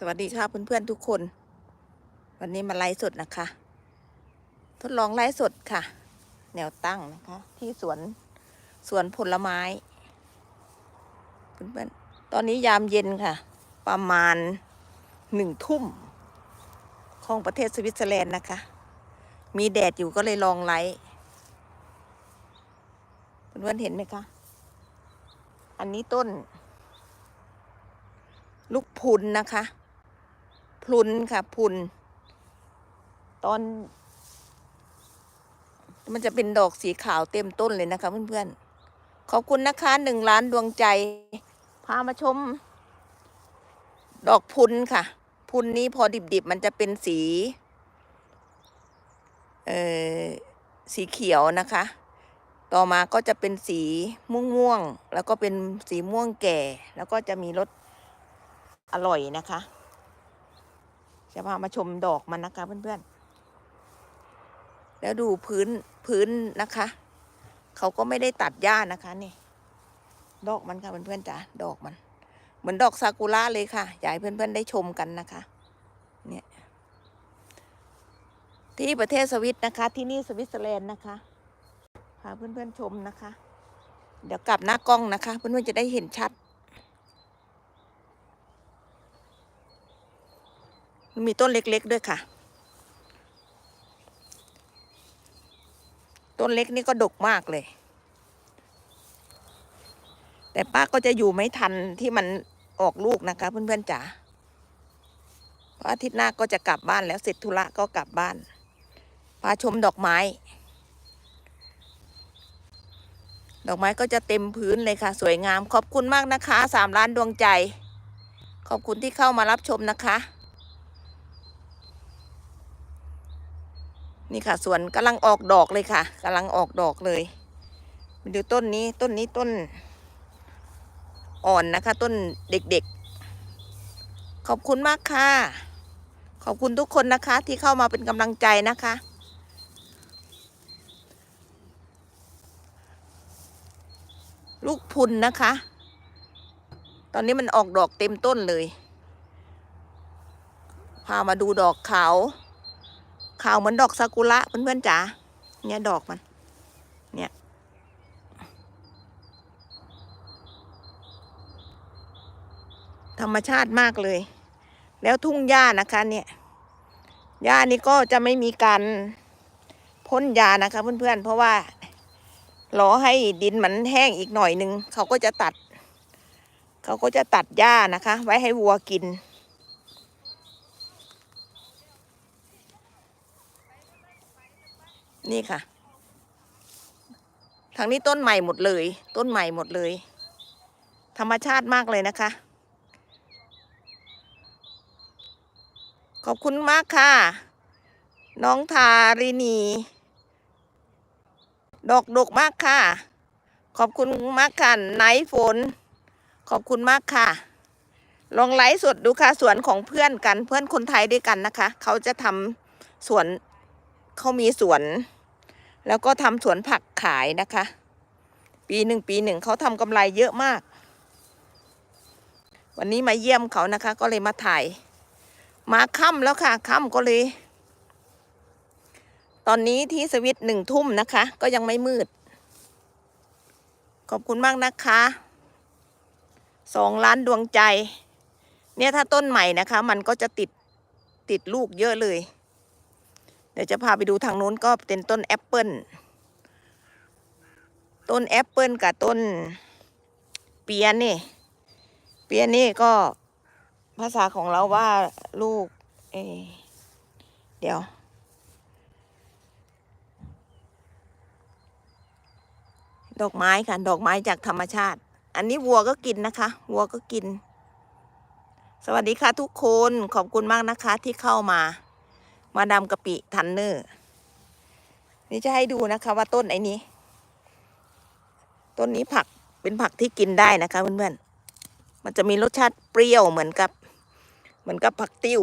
สวัสดีค่ะเพื่อนๆทุกคน วันนี้มาไลฟ์สดนะคะ ทดลองไลฟ์สดค่ะ แนวตั้งนะคะ ที่สวนสวนผลไม้ เพื่อนๆตอนนี้ยามเย็นค่ะ ประมาณหนึ่งทุ่ม ของประเทศสวิตเซอร์แลนด์นะคะ มีแดดอยู่ก็เลยลองไลฟ์เพื่อนๆเห็นไหมคะ อันนี้ต้นลูกพุนนะคะ พลุนค่ะพรุน ตอน มันจะเป็นดอกสีขาวเต็มต้นเลยนะคะเพื่อนๆ ขอบคุณนะคะหนึ่งล้านดวงใจ พามาชม ดอกพุนค่ะ พุนนี้พอดิบๆ มันจะเป็นสี เอ่อ สีเขียวนะคะ ต่อมาก็จะเป็นสีม่วงๆ แล้วก็เป็นสีม่วงแก่ แล้วก็จะมีรสอร่อยนะคะ จะพามาชมดอกมันนะคะเพื่อนๆ แล้วดูพื้นพื้นนะคะ เขาก็ไม่ได้ตัดหญ้านะคะนี่ ดอกมันค่ะเพื่อนๆจ๋าดอกมัน เหมือนดอกซากุระเลยค่ะอยากให้เพื่อนๆได้ชมกันนะคะเนี่ยที่ประเทศสวิตนะคะ ที่นี่สวิตเซอร์แลนด์นะคะพาเพื่อนๆชมนะคะ เดี๋ยวกลับหน้ากล้องนะคะ เพื่อนๆจะได้เห็นชัด มีต้นเล็กๆด้วยค่ะ ต้นเล็กนี่ก็ดกมากเลย แต่ป้าก็จะอยู่ไม่ทันที่มันออกลูกนะคะ เพื่อนๆจ๋าเพราะอาทิตย์หน้าก็จะกลับบ้านแล้วเสร็จธุระก็กลับบ้านพาชมดอกไม้ ดอกไม้ก็จะเต็มพื้นเลยค่ะ สวยงาม ขอบคุณมากนะคะสามล้านดวงใจ ขอบคุณที่เข้ามารับชมนะคะ นี่ค่ะสวนกำลังออกดอกเลยค่ะกำลังออกดอกเลยมาดูต้นนี้ต้นนี้ต้นอ่อนนะคะ ต้นเด็กๆ ขอบคุณมากค่ะ ขอบคุณทุกคนนะคะ ที่เข้ามาเป็นกำลังใจนะคะ ลูกพุนนะคะ ตอนนี้มันออกดอกเต็มต้นเลย พามาดูดอกขาว ขาวเหมือนดอกซากุระเพื่อนๆจ๋าเนี่ยดอกมัน เนี่ย ธรรมชาติมากเลย แล้วทุ่งหญ้านะคะเนี่ยหญ้านี่ก็จะไม่มีการพ่นยานะคะเพื่อนๆเพราะว่ารอให้ดินมันแห้งอีกหน่อยหนึ่งเขาก็จะตัด เขาก็จะตัดหญ้านะคะ ไว้ให้วัวกิน นี่ค่ะ ทางนี้ต้นใหม่หมดเลย ต้นใหม่หมดเลย ธรรมชาติมากเลยนะคะ ขอบคุณมากค่ะ น้องทารินี ดอกดกมากค่ะ ขอบคุณมากค่ะไนฝน ขอบคุณมากค่ะ ลองไลฟ์สดดูค่ะสวนของเพื่อนกันเพื่อนคนไทยด้วยกันนะคะ เขาจะทำสวนเขามีสวน แล้วก็ทำสวนผักขายนะคะ ปีหนึ่งปีหนึ่งเขาทำกำไรเยอะมาก วันนี้มาเยี่ยมเขานะคะ ก็เลยมาถ่าย มาค่ำแล้วค่ะค่ำก็เลย ตอนนี้ที่สวิตหนึ่งทุ่มนะคะ ก็ยังไม่มืด ขอบคุณมากนะคะสองล้านดวงใจ เนี่ยถ้าต้นใหม่นะคะ มันก็จะติดติดลูกเยอะเลย เดี๋ยวจะพาไปดูทางโน้นก็เป็นต้นแอปเปิลต้นแอปเปิลกับต้นเปียนี่เปียนี่ก็ภาษาของเราว่าลูกเออเดี๋ยว ดอกไม้ค่ะ ดอกไม้จากธรรมชาติ อันนี้วัวก็กินนะคะ วัวก็กิน สวัสดีค่ะทุกคนขอบคุณมากนะคะที่เข้ามา มาดามกะปิทันเนอร์ นี่จะให้ดูนะคะว่าต้นไอ้นี้ ต้นนี้ผักเป็นผักที่กินได้นะคะเพื่อนๆ มันจะมีรสชาติเปรี้ยวเหมือนกับ เหมือนกับผักติ้ว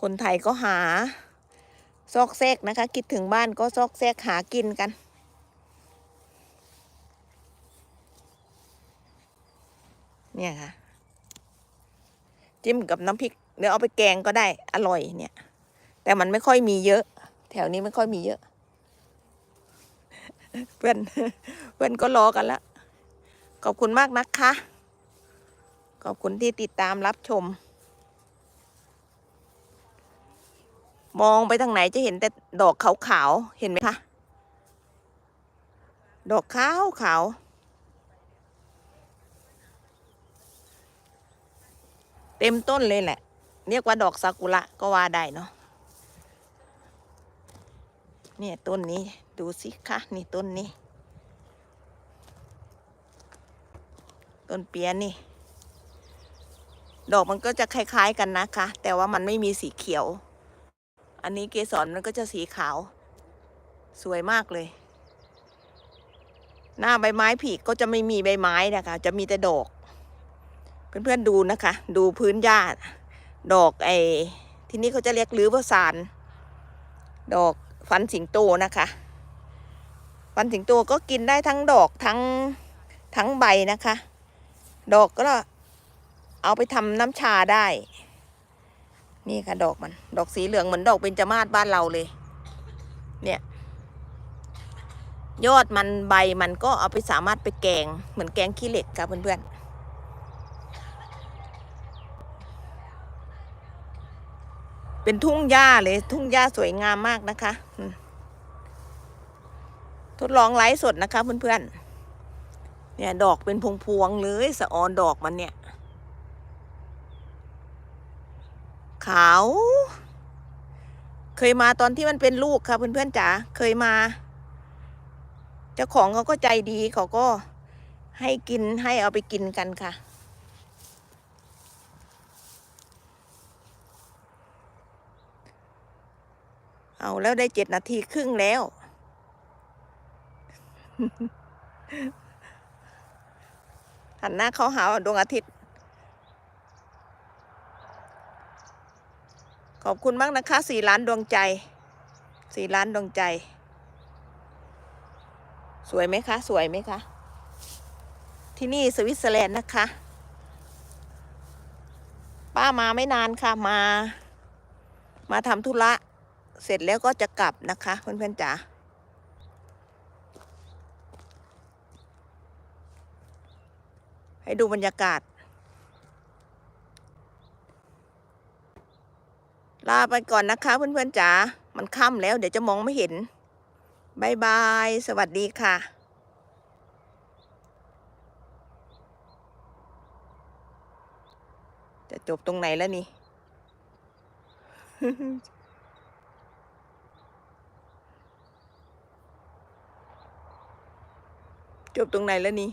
คนไทยก็หา ซอกแซกนะคะ คิดถึงบ้านก็ซอกแซกหากินกันเนี่ยค่ะ จิ้มกับน้ำพริก เดี๋ยวเอาไปแกงก็ได้อร่อยเนี่ย แต่มันไม่ค่อยมีเยอะ แถวนี้ไม่ค่อยมีเยอะ เพื่อนเพื่อนก็รอกันละขอบคุณมากนะคะ ขอบคุณที่ติดตามรับชม มองไปทางไหนจะเห็นแต่ดอกขาวๆเห็นไหมคะดอกขาวขาวๆเต็มต้นเลยแหละ เรียกว่าดอกซากุระก็ว่าได้เนาะเนี่ยต้นนี้ดูสิคะนี่ต้นนี้ ต้นเปียนี่ ดอกมันก็จะคล้าย ๆกันนะคะ แต่ว่ามันไม่มีสีเขียว อันนี้เกสรมันก็จะสีขาว สวยมากเลย หน้าใบไม้ผลิก็จะไม่มีใบไม้นะคะ จะมีแต่ดอก เพื่อนๆดูนะคะ ดูพื้นหญ้า ดอกไอ้ที่นี่เขาจะเรียกลือประสานดอกฟันสิงโตนะคะฟันสิงโตก็กินได้ทั้งดอกทั้งทั้งใบนะคะ ดอกก็เอาไปทำน้ำชาได้ นี่ค่ะดอกมัน ดอกสีเหลืองเหมือนดอกเบญจมาศบ้านเราเลย เนี่ย ยอดมันใบมันก็เอาไปสามารถไปแกงเหมือนแกงขี้เหล็กค่ะเพื่อน เป็นทุ่งหญ้าเลย ทุ่งหญ้าสวยงามมากนะคะ ทดลองไลฟ์สดนะคะเพื่อนๆ เนี่ยดอกเป็นพวงๆเลยสะออนดอกมันเนี่ย ขาว เคยมาตอนที่มันเป็นลูกค่ะเพื่อนๆจ๋า เคยมา เจ้าของเขาก็ใจดีเขาก็ให้กินให้เอาไปกินกันค่ะ เอาแล้วได้เจ็ดนาทีครึ่งแล้ว หันหน้าเขาหาดวงอาทิตย์ ขอบคุณมากนะคะสี่ล้านดวงใจ สี่ล้านดวงใจ สวยไหมคะ สวยไหมคะ ที่นี่สวิตเซอร์แลนด์นะคะ ป้ามาไม่นานค่ะมา มาทำธุระ เสร็จแล้วก็จะกลับนะคะเพื่อนๆจ๋าให้ดูบรรยากาศ ลาไปก่อนนะคะเพื่อนๆจ๋ามันค่ำแล้วเดี๋ยวจะมองไม่เห็นบายบาย สวัสดีค่ะจะจบตรงไหนแล้วนี่ จบตรงไหนแล้วนี่